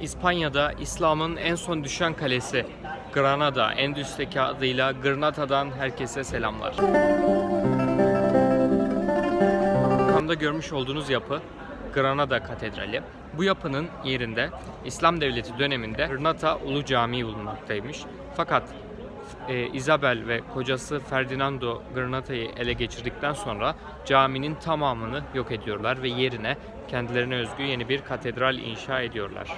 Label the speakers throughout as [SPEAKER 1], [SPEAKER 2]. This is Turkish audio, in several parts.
[SPEAKER 1] İspanya'da İslam'ın en son düşen kalesi Granada, Endüs'teki adıyla Granada'dan herkese selamlar. Arkamda görmüş olduğunuz yapı Granada Katedrali. Bu yapının yerinde İslam Devleti döneminde Granada Ulu Camii bulunmaktaymış. Fakat e, Isabel ve kocası Ferdinando Granada'yı ele geçirdikten sonra caminin tamamını yok ediyorlar ve yerine kendilerine özgü yeni bir katedral inşa ediyorlar.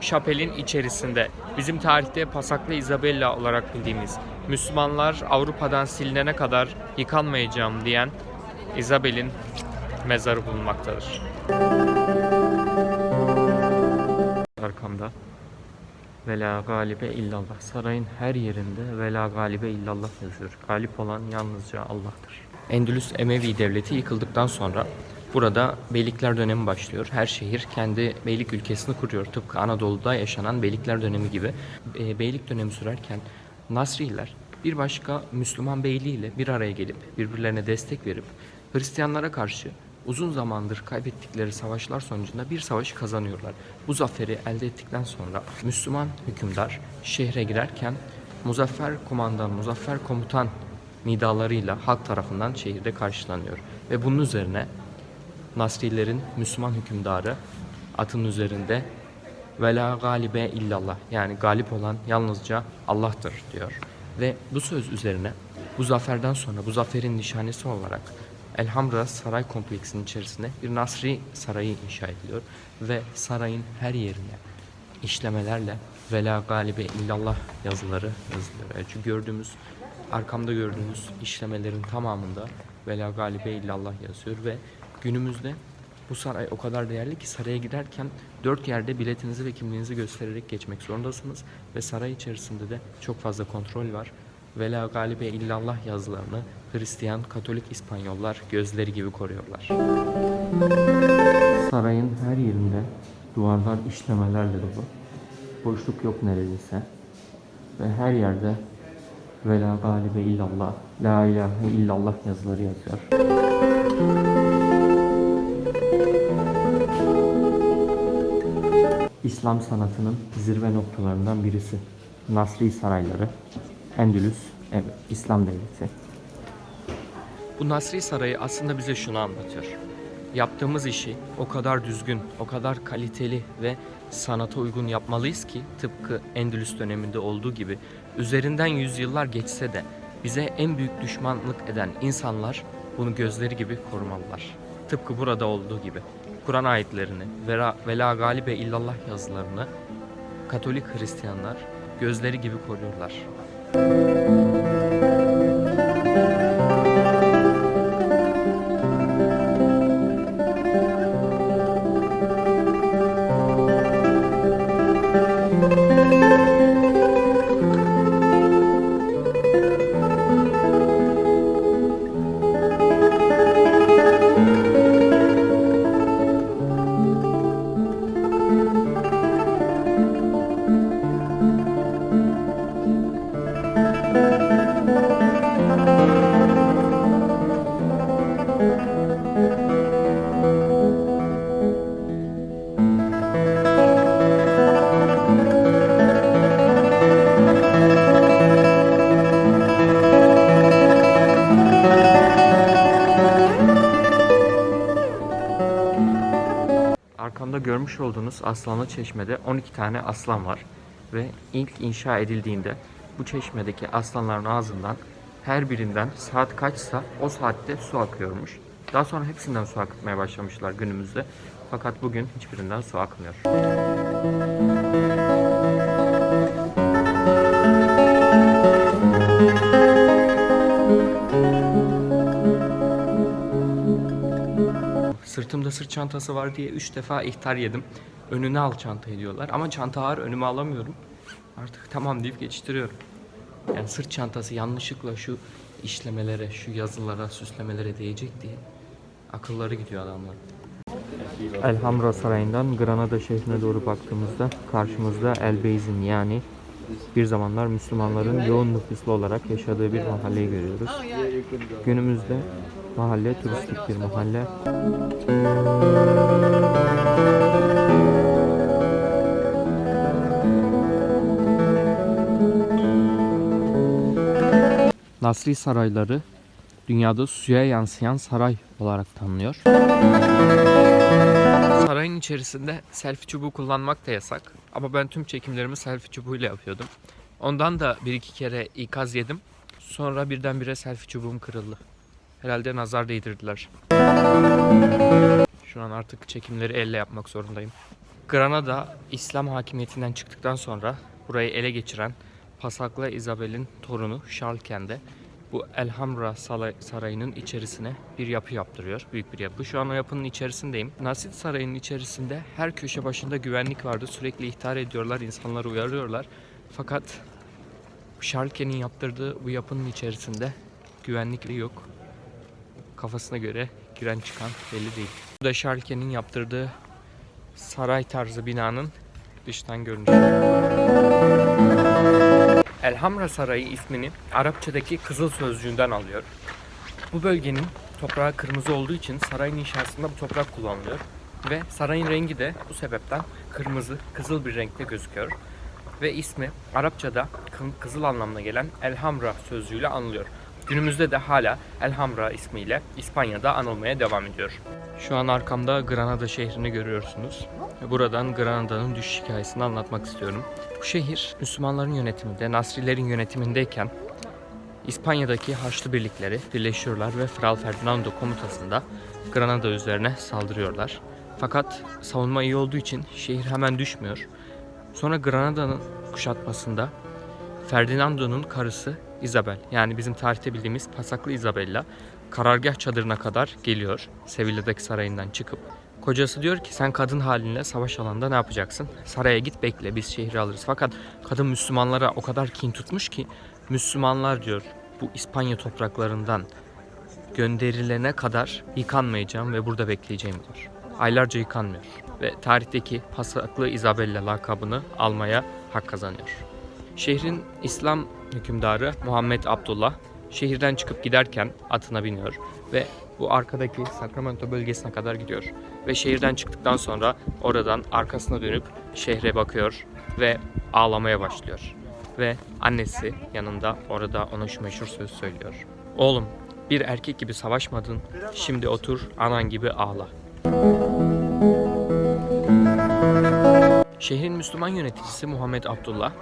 [SPEAKER 1] Şapelin içerisinde bizim tarihte Pasaklı Isabella olarak bildiğimiz Müslümanlar Avrupa'dan silinene kadar yıkanmayacağım diyen Isabel'in mezarı bulunmaktadır. Arkamda ve la galibe illallah. Sarayın her yerinde ve la galibe illallah yazıyor. Galip olan yalnızca Allah'tır. Endülüs Emevi Devleti yıkıldıktan sonra burada beylikler dönemi başlıyor. Her şehir kendi beylik ülkesini kuruyor. Tıpkı Anadolu'da yaşanan beylikler dönemi gibi. E, Beylik dönemi sürerken Nasriler bir başka Müslüman beyliğiyle bir araya gelip birbirlerine destek verip Hristiyanlara karşı uzun zamandır kaybettikleri savaşlar sonucunda bir savaşı kazanıyorlar. Bu zaferi elde ettikten sonra Müslüman hükümdar şehre girerken muzaffer kumandan, muzaffer komutan nidalarıyla halk tarafından şehirde karşılanıyor. Ve bunun üzerine Nasrilerin Müslüman hükümdarı atın üzerinde ve la galibe illallah yani galip olan yalnızca Allah'tır diyor. Ve bu söz üzerine bu zaferden sonra bu zaferin nişanesi olarak Elhamra Saray kompleksinin içerisinde bir Nasri Sarayı inşa ediliyor ve sarayın her yerine işlemelerle ve la galibe illallah yazıları yazılıyor. Çünkü gördüğümüz arkamda gördüğünüz işlemelerin tamamında ve la galibe illallah yazıyor ve günümüzde bu saray o kadar değerli ki saraya giderken dört yerde biletinizi ve kimliğinizi göstererek geçmek zorundasınız ve saray içerisinde de çok fazla kontrol var. Ve la galibe illallah yazılarını Hristiyan, Katolik İspanyollar gözleri gibi koruyorlar. Sarayın her yerinde duvarlar işlemelerle dolu. Boşluk yok neredeyse. Ve her yerde ve la galibe illallah, la ilahe illallah yazıları yazıyor. İslam sanatının zirve noktalarından birisi. Nasri Sarayları, Endülüs, evet, İslam Devleti. Bu Nasri Sarayı aslında bize şunu anlatıyor. Yaptığımız işi o kadar düzgün, o kadar kaliteli ve sanata uygun yapmalıyız ki tıpkı Endülüs döneminde olduğu gibi üzerinden yüzyıllar geçse de bize en büyük düşmanlık eden insanlar bunu gözleri gibi korumalılar. Tıpkı burada olduğu gibi. Kur'an ayetlerini ve la, ve la galibe illallah yazılarını Katolik Hristiyanlar gözleri gibi koruyorlar. Arkamda görmüş olduğunuz Aslanlı Çeşme'de 12 tane aslan var. Ve ilk inşa edildiğinde bu çeşmedeki aslanların ağzından her birinden saat kaçsa o saatte su akıyormuş. Daha sonra hepsinden su akıtmaya başlamışlar günümüzde. Fakat bugün hiçbirinden su akmıyor. Sırtımda sırt çantası var diye 3 defa ihtar yedim. Önüne al çantayı diyorlar ama çanta ağır önüme alamıyorum. Artık tamam deyip geçiştiriyorum. Yani sırt çantası yanlışlıkla şu işlemelere, şu yazılara, süslemelere değecek diye akılları gidiyor adamlar. Elhamra Sarayı'ndan Granada şehrine doğru baktığımızda karşımızda El Beyzin yani bir zamanlar Müslümanların yoğun nüfuslu olarak yaşadığı bir mahalleyi görüyoruz. Günümüzde mahalle turistik bir mahalle. Nasri sarayları dünyada suya yansıyan saray olarak tanınıyor. Sarayın içerisinde selfie çubuğu kullanmak da yasak. Ama ben tüm çekimlerimi selfie çubuğuyla yapıyordum. Ondan da bir iki kere ikaz yedim. Sonra birdenbire selfie çubuğum kırıldı. Herhalde nazar değdirdiler. Şu an artık çekimleri elle yapmak zorundayım. Granada İslam hakimiyetinden çıktıktan sonra burayı ele geçiren Pasakla Isabel'in torunu Şarlken'de bu Elhamra Sarayı'nın içerisine bir yapı yaptırıyor. Büyük bir yapı. Şu an o yapının içerisindeyim. Nasit Sarayı'nın içerisinde her köşe başında güvenlik vardı. Sürekli ihtar ediyorlar, insanları uyarıyorlar. Fakat Şarlken'in yaptırdığı bu yapının içerisinde güvenlik yok. Kafasına göre giren çıkan belli değil. Bu da Şarlken'in yaptırdığı saray tarzı binanın dıştan görünüşü. Elhamra Sarayı ismini Arapçadaki Kızıl Sözcüğünden alıyor. Bu bölgenin toprağı kırmızı olduğu için sarayın inşasında bu toprak kullanılıyor. Ve sarayın rengi de bu sebepten kırmızı, kızıl bir renkte gözüküyor. Ve ismi Arapçada kı- kızıl anlamına gelen Elhamra sözcüğüyle anılıyor. Günümüzde de hala Elhamra ismiyle İspanya'da anılmaya devam ediyor. Şu an arkamda Granada şehrini görüyorsunuz. Buradan Granada'nın düşüş hikayesini anlatmak istiyorum. Bu şehir Müslümanların yönetiminde, Nasrilerin yönetimindeyken İspanya'daki Haçlı birlikleri birleşiyorlar ve Kral Ferdinando komutasında Granada üzerine saldırıyorlar. Fakat savunma iyi olduğu için şehir hemen düşmüyor. Sonra Granada'nın kuşatmasında Ferdinando'nun karısı Isabel yani bizim tarihte bildiğimiz Pasaklı Isabella karargah çadırına kadar geliyor Sevilla'daki sarayından çıkıp. Kocası diyor ki sen kadın halinle savaş alanında ne yapacaksın? Saraya git bekle biz şehri alırız. Fakat kadın Müslümanlara o kadar kin tutmuş ki Müslümanlar diyor bu İspanya topraklarından gönderilene kadar yıkanmayacağım ve burada bekleyeceğim diyor. Aylarca yıkanmıyor ve tarihteki Pasaklı Isabella lakabını almaya hak kazanıyor. Şehrin İslam hükümdarı Muhammed Abdullah şehirden çıkıp giderken atına biniyor ve bu arkadaki Sacramento bölgesine kadar gidiyor. Ve şehirden çıktıktan sonra oradan arkasına dönüp şehre bakıyor ve ağlamaya başlıyor. Ve annesi yanında orada ona şu meşhur söz söylüyor. Oğlum bir erkek gibi savaşmadın, şimdi otur anan gibi ağla. Şehrin Müslüman yöneticisi Muhammed Abdullah,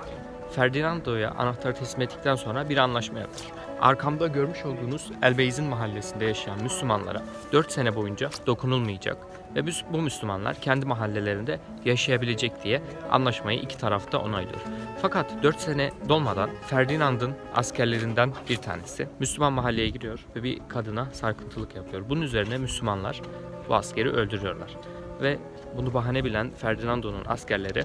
[SPEAKER 1] Ferdinando'ya anahtarı teslim ettikten sonra bir anlaşma yapar. Arkamda görmüş olduğunuz Elbeyz'in mahallesinde yaşayan Müslümanlara 4 sene boyunca dokunulmayacak ve bu Müslümanlar kendi mahallelerinde yaşayabilecek diye anlaşmayı iki tarafta onaylıyor. Fakat 4 sene dolmadan Ferdinand'ın askerlerinden bir tanesi Müslüman mahalleye giriyor ve bir kadına sarkıntılık yapıyor. Bunun üzerine Müslümanlar bu askeri öldürüyorlar. Ve bunu bahane bilen Ferdinando'nun askerleri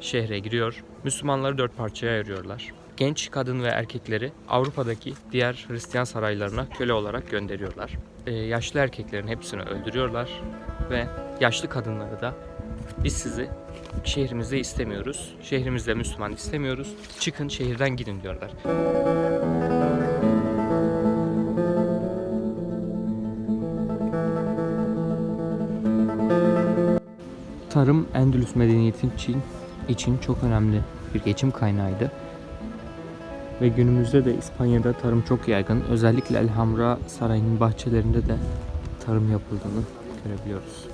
[SPEAKER 1] şehre giriyor. Müslümanları dört parçaya ayırıyorlar. Genç kadın ve erkekleri Avrupa'daki diğer Hristiyan saraylarına köle olarak gönderiyorlar. Ee, yaşlı erkeklerin hepsini öldürüyorlar ve yaşlı kadınları da biz sizi şehrimizde istemiyoruz. Şehrimizde Müslüman istemiyoruz. Çıkın şehirden gidin diyorlar. Tarım Endülüs medeniyeti için, için çok önemli bir geçim kaynağıydı. Ve günümüzde de İspanya'da tarım çok yaygın. Özellikle Elhamra Sarayı'nın bahçelerinde de tarım yapıldığını görebiliyoruz.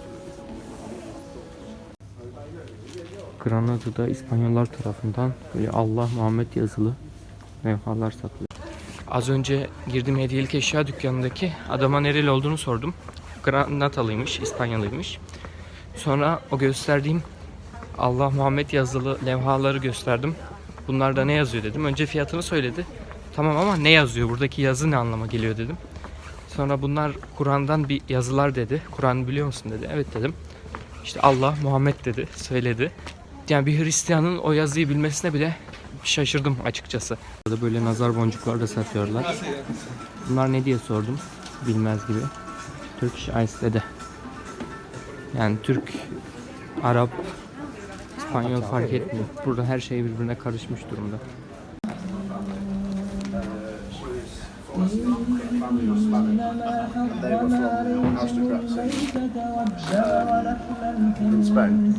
[SPEAKER 1] Granada'da İspanyollar tarafından böyle Allah Muhammed yazılı levhalar satılıyor. Az önce girdiğim hediyelik eşya dükkanındaki adama nereli olduğunu sordum. Granatalıymış, İspanyalıymış. Sonra o gösterdiğim Allah Muhammed yazılı levhaları gösterdim. Bunlarda ne yazıyor dedim. Önce fiyatını söyledi. Tamam ama ne yazıyor? Buradaki yazı ne anlama geliyor dedim. Sonra bunlar Kur'an'dan bir yazılar dedi. Kur'an biliyor musun dedi. Evet dedim. İşte Allah Muhammed dedi. Söyledi. Yani bir Hristiyanın o yazıyı bilmesine bile şaşırdım açıkçası. Burada böyle nazar boncuklar da satıyorlar. Bunlar ne diye sordum. Bilmez gibi. Turkish Ice dedi. Yani Türk, Arap, İspanyol fark etmiyor. Burada her şey birbirine karışmış durumda.
[SPEAKER 2] İn, in Spain.